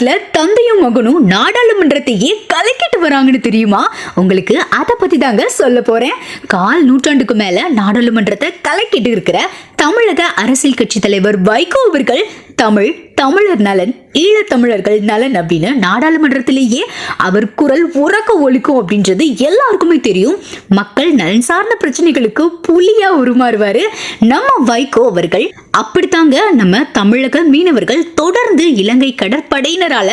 தமிழ்நாட்டுல தந்தையும் மகனும் நாடாளுமன்றத்தையே கலக்கிட்டு வராங்கன்னு தெரியுமா? உங்களுக்கு அதை பத்தி தாங்க சொல்ல போறேன். கால் நூற்றாண்டுக்கு மேல நாடாளுமன்றத்தை கலக்கிட்டு இருக்கிற தமிழக அரசியல் கட்சி தலைவர் வைகோ அவர்கள் தமிழ் தமிழர் நலன் ஈழத்தமிழர்கள் நலன் அப்படின்னு நாடாளுமன்றத்திலேயே அவர் குரல் உறக்க ஒழிக்கும் அப்படின்றது எல்லாருக்குமே தெரியும். மக்கள் நலன் சார்ந்த பிரச்சனைகளுக்கு புலியா உருமாறுவாரு. நம்ம வைகோ அவர்கள் அப்படித்தாங்க நம்ம தமிழக மீனவர்கள் தொடர்ந்து இலங்கை கடற்படையினரால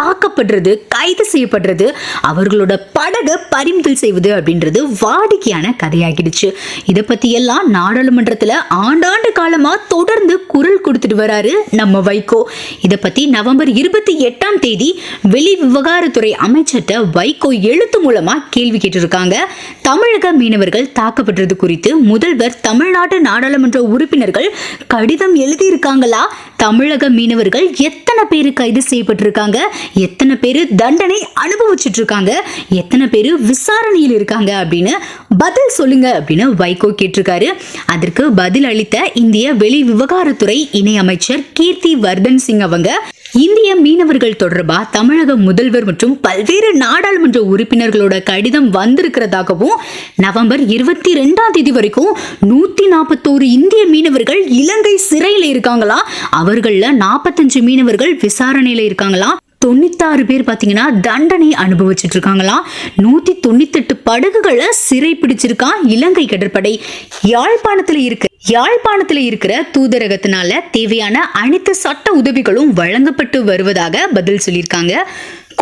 தாக்கப்படுறது கைது செய்யப்படுறது அவர்களோட படகு பறிமுதல் செய்வது அப்படின்றது வாடிக்கையான கதையாகிடுச்சு. இதை பத்தி எல்லாம் நாடாளுமன்றத்துல ஆண்டாண்டு காலமா தொடர்ந்து குரல் கொடுத்துட்டு வராரு நம்ம வைகோ. இதை பத்தி நவம்பர் இருபத்தி எட்டாம் தேதி வெளி விவகாரத்துறை அமைச்சர்கிட்ட வைகோ எழுத்து மூலமா கேள்வி கேட்டிருக்காங்க. தமிழக மீனவர்கள் தாக்கப்பட்டது குறித்து முதல்வர் தமிழ்நாட்டு நாடாளுமன்ற உறுப்பினர்கள் கடிதம் எழுதியிருக்காங்களா? தமிழக மீனவர்கள் எத்தனை பேர் கைது செய்யப்பட்டிருக்காங்க? எத்தனை பேர் தண்டனை அனுபவிச்சுட்டு இருக்காங்க எத்தனை பேர் விசாரணையில் இருக்காங்க அப்படின்னு பதில் சொல்லுங்க அப்படின்னு வைகோ கேட்டிருக்காரு. அதற்கு பதில் அளித்த இந்திய வெளி விவகாரத்துறை இணை அமைச்சர் கீர்த்தி வர்தன் சிங் அவங்க இந்திய மீனவர்கள் தொடர்பா தமிழக முதல்வர் மற்றும் பல்வேறு நாடாளுமன்ற உறுப்பினர்களோட கடிதம் வந்திருக்கிறதாகவும் நவம்பர் இருபத்தி ரெண்டாம் தேதி வரைக்கும் நூத்தி நாற்பத்தோரு இந்திய மீனவர்கள் இலங்கை சிறையில் இருக்காங்களா? அவர்களில் நாற்பத்தஞ்சு மீனவர்கள் விசாரணையில இருக்காங்களா? தொண்ணூத்தாறு பேர் பார்த்தீங்கன்னா தண்டனை அனுபவிச்சுட்டு இருக்காங்களாம் நூத்தி தொண்ணூத்தெட்டு படகுகளை சிறை பிடிச்சிருக்கான் இலங்கை கடற்படை. யாழ்ப்பாணத்துல இருக்கு யாழ்ப்பாணத்தில் இருக்கிற தூதரகத்தினால தேவையான அனைத்து சட்ட உதவிகளும் வழங்கப்பட்டு வருவதாக பதில் சொல்லியிருக்காங்க.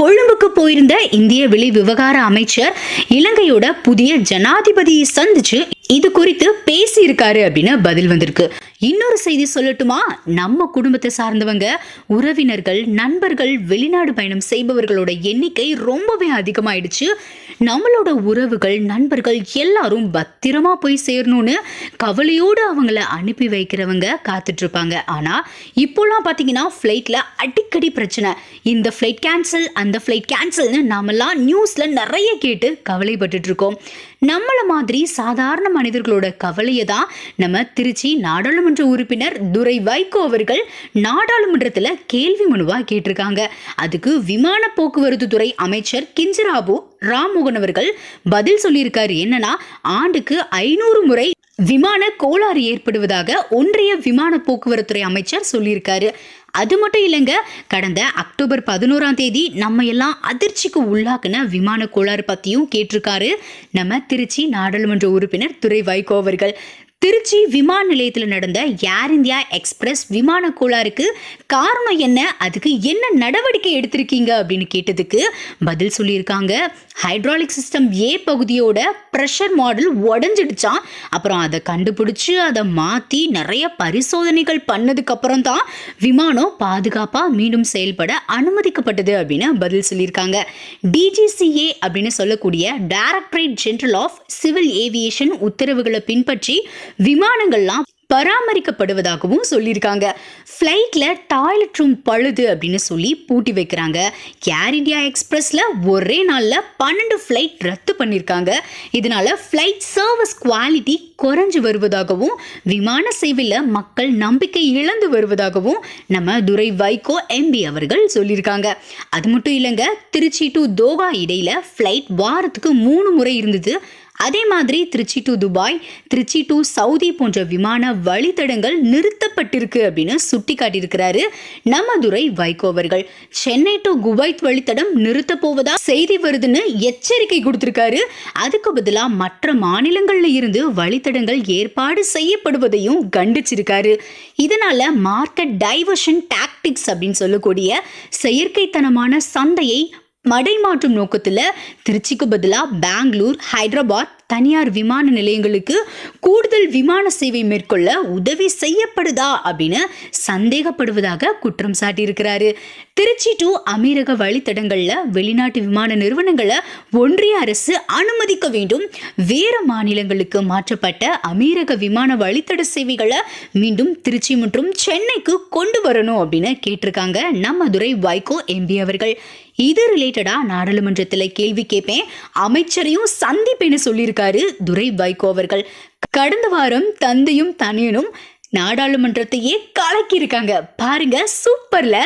கொழும்புக்கு போயிருந்த இந்திய வெளி விவகார அமைச்சர் இலங்கையோட புதிய ஜனாதிபதியை சந்திச்சு இது குறித்து பேசியிருக்காரு அப்படின்னு பதில் வந்திருக்கு. இன்னொரு செய்தி சொல்லட்டுமா? நம்ம குடும்பத்தை சார்ந்தவங்க உறவினர்கள் நண்பர்கள் வெளிநாடு பயணம் செய்பவர்களோட எண்ணிக்கை ரொம்பவே அதிகமாயிடுச்சு. நம்மளோட உறவுகள் நண்பர்கள் எல்லாரும் பத்திரமா போய் சேரணும்னு கவலையோடு அவங்கள அனுப்பி வைக்கிறவங்க காத்துட்டு இருப்பாங்க ஆனா இப்போலாம் பார்த்தீங்கன்னா ஃப்ளைட்ல அடிக்கடி பிரச்சனை. இந்த ஃப்ளைட் கேன்சல் அந்த ஃப்ளைட் கேன்சல்னு நாமெல்லாம் நியூஸ்ல நிறைய கேட்டு கவலைப்பட்டுட்டு இருக்கோம் நம்மள மாதிரி சாதாரண மனிதர்களோட கவலையை தான் நம்ம திருச்சி நாடாளுமன்ற உறுப்பினர் துரை வைகோ அவர்கள் நாடாளுமன்றத்தில் கேள்வி மனுவாக கேட்டிருக்காங்க. அதுக்கு விமான போக்குவரத்து துறை அமைச்சர் கிஞ்சிராபு ராம்மோகன் அவர்கள் பதில் சொல்லியிருக்காரு. என்னன்னா ஆண்டுக்கு ஐநூறு முறை விமான கோளாறு ஏற்படுவதாக ஒன்றிய விமான போக்குவரத்துறை அமைச்சர் சொல்லியிருக்காரு. அது மட்டும் இல்லைங்க கடந்த அக்டோபர் பதினோராம் தேதி நம்ம எல்லாம் அதிர்ச்சிக்கு உள்ளாக்குன விமான கோளாறு பற்றியும் கேட்டிருக்காரு. நம்ம திருச்சி நாடாளுமன்ற உறுப்பினர் துரை வைகோ அவர்கள். திருச்சி விமான நிலையத்தில் நடந்த ஏர் இந்தியா எக்ஸ்பிரஸ் விமான கோளாறுக்கு காரணம் என்ன? அதுக்கு என்ன நடவடிக்கை எடுத்திருக்கீங்க? அப்படின்னு கேட்டதுக்கு பதில் சொல்லியிருக்காங்க. ஹைட்ராலிக் சிஸ்டம் ஏ பகுதியோட ப்ரெஷர் மாடல் உடஞ்சிடுச்சான் அப்புறம் அதை கண்டுபிடிச்சு அதை மாற்றி நிறைய பரிசோதனைகள் பண்ணதுக்கப்புறம் தான் விமானம் பாதுகாப்பாக மீண்டும் செயல்பட அனுமதிக்கப்பட்டது அப்படின்னு பதில் சொல்லியிருக்காங்க. டிஜிசிஏ அப்படின்னு சொல்லக்கூடிய directorate general of civil aviation உத்தரவுகளை பின்பற்றி விமானங்கள்லாம் பராமரிக்கப்படுவதாகவும் சொல்லியிருக்காங்க. ஃப்ளைட்டில் டாய்லெட் ரூம் பழுது அப்படின்னு சொல்லி பூட்டி வைக்கிறாங்க. ஏர் இந்தியா எக்ஸ்பிரஸில் ஒரே நாளில் பன்னெண்டு ஃப்ளைட் ரத்து பண்ணியிருக்காங்க. இதனால ஃப்ளைட் சர்வீஸ் குவாலிட்டி குறைஞ்சு வருவதாகவும் விமான சேவையில் மக்கள் நம்பிக்கை இழந்து வருவதாகவும் நம்ம துரை வைகோ எம்பி அவர்கள் சொல்லியிருக்காங்க. அது மட்டும் இல்லைங்க திருச்சி டு தோகா இடையில ஃப்ளைட் வாரத்துக்கு மூணு முறை இருந்தது. அதே மாதிரி Trichy to Dubai Trichy to Saudi போன்ற விமான வழித்தடங்கள் நிறுத்தப்பட்டிருக்கு அப்படின்னு சுட்டி காட்டியிருக்கிறாரு நமதுரை வைகோ அவர்கள். சென்னை டு குவைத் வழித்தடம் நிறுத்த போவதா செய்தி வருதுன்னு எச்சரிக்கை கொடுத்திருக்காரு. அதுக்கு பதிலாக மற்ற மாநிலங்கள்ல இருந்து வழித்தடங்கள் ஏற்பாடு செய்யப்படுவதையும் கண்டிச்சிருக்காரு. இதனால மார்க்கெட் டைவர்ஷன் டாக்டிக்ஸ் அப்படின்னு சொல்லக்கூடிய செயற்கைத்தனமான சந்தையை மடை மாற்றும் நோக்கத்தில் திருச்சிக்கு பதிலாக பெங்களூர் ஹைதராபாத் தனியார் விமான நிலையங்களுக்கு கூடுதல் விமான சேவை மேற்கொள்ள உதவி செய்யப்படுதா அப்படின்னு சந்தேகப்படுவதாக குற்றம் சாட்டியிருக்கிறாரு. திருச்சி டு அமீரக வழித்தடங்களில் வெளிநாட்டு விமான நிறுவனங்களை ஒன்றிய அரசு அனுமதிக்க வேண்டும். வேறு மாநிலங்களுக்கு மாற்றப்பட்ட அமீரக விமான வழித்தட சேவைகளை மீண்டும் திருச்சி மற்றும் சென்னைக்கு கொண்டு வரணும் அப்படின்னு கேட்டிருக்காங்க நம்ம துரை வைகோ எம்பி அவர்கள். இது ரிலேட்டடா நாடாளுமன்றத்தில் கேள்வி கேட்பேன். அமைச்சரையும் சந்திப்பேன்னு சொல்லியிருக்காரு துரை வைகோ அவர்கள். கடந்த வாரம் தந்தையும் தனியனும் நாடாளுமன்றத்தையே கலக்கியிருக்காங்க. பாருங்க சூப்பர்ல.